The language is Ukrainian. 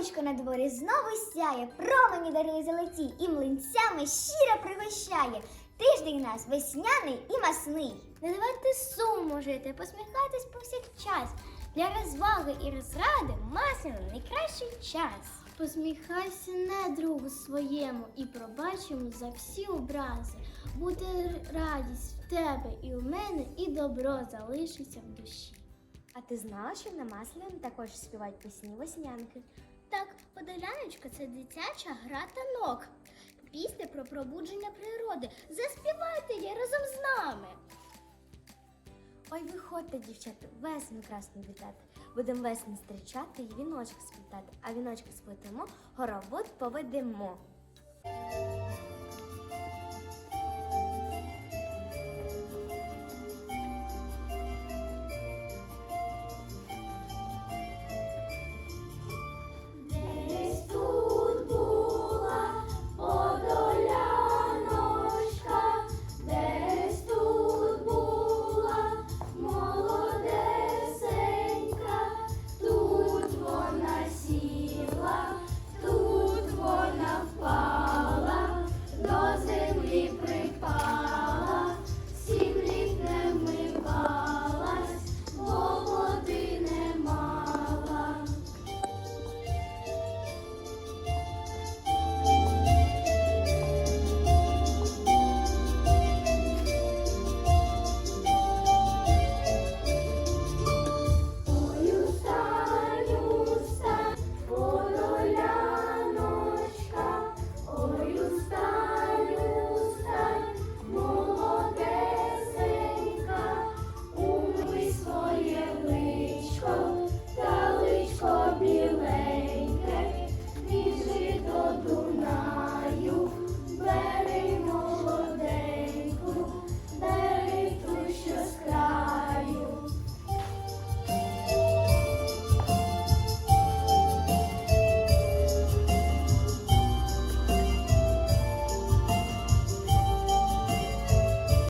Сонечко на дворі знову сяє, промені дарує золоті і млинцями щиро пригощає. Тиждень нас весняний і масний. Не давайте суму жити, посміхайтесь повсякчас. Для розваги і розради масляно найкращий час. Посміхайся не другу своєму і пробач йому за всі образи. Буде радість в тебе і у мене, і добро залишиться в душі. А ти знала, що на Масляні також співають пісні веснянки? Подоляночка це дитяча гра танок. Пісня про пробудження природи. Заспівайте її разом з нами. Ой, виходьте, дівчата, весну красну вітати. Будемо весну зустрічати і віночки сплітати, а віночки сплетемо, хоровод поведемо.